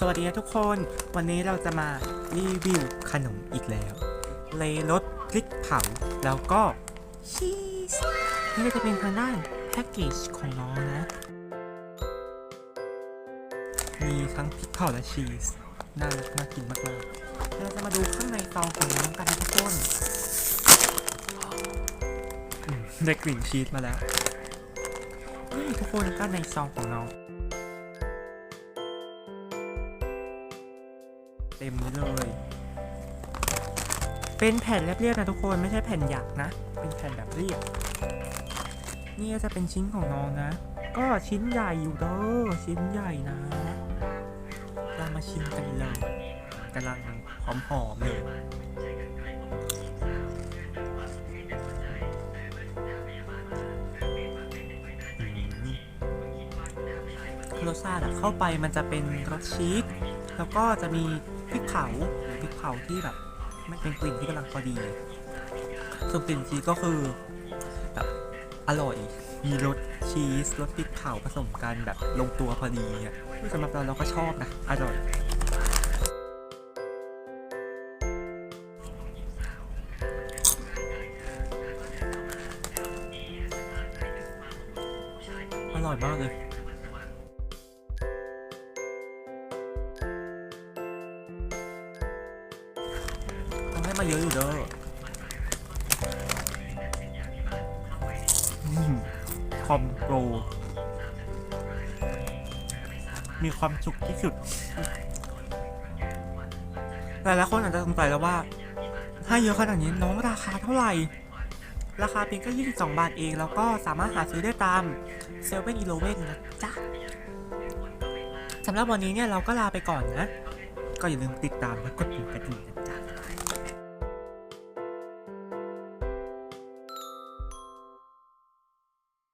สวัสดีทุกคน วันนี้เราจะมารีวิวขนมอีกแล้ว เลยรสพริกเผา แล้วก็ชีส นี่ก็จะเป็นทางด้านแพ็กเกจของน้องนะ มีทั้งพริกเผาและชีส น่ารักน่ากินมากๆ เราจะมาดูข้างในซองของน้องกันทุกคนได้กลิ่นชีสมาแล้ว นี่ทุกคนก็ในซองของน้อง เต็มเลย เป็นแผ่นเรียบๆนะทุกคนไม่ใช่แผ่นหยักนะ เป็นแผ่นแบบเรียบ นี่ก็จะเป็นชิ้นของน้องนะ ก็ชิ้นใหญ่อยู่เด้อชิ้นใหญ่นะเรามาชิมกันเลยกำลังหอมๆเลยรสชาติอะเข้าไปมันจะเป็นรสชีสแล้วก็จะมี พริกเผาพริกเผาที่แบบไมันเป็นกลิ่นที่กำลังพอดีส่วนกลิ่นชีสก็คือแบบอร่อย มีรสชีสรสพริกเผาผสมกันแบบลงตัวพอดีอะสำหรับเราเราก็ชอบนะ อร่อยอร่อยมากเลย มาเยอะอยู่เด้ออืมคอมโปรมีความสุขที่สุดหลายๆคนอาจจะสงสัยแล้วว่าถ้าเยอะขนาดนี้น้องราคาเท่าไหร่ ราคาเพียงแค่ 22 บาทเอง แล้วก็สามารถหาซื้อได้ตามเซเว่นอีเลเว่นนะจ๊ะสำหรับวันนี้เนี่ยเราก็ลาไปก่อนนะ ก็อย่าลืมติดตามและกดปุ่มกระดิ่งนะ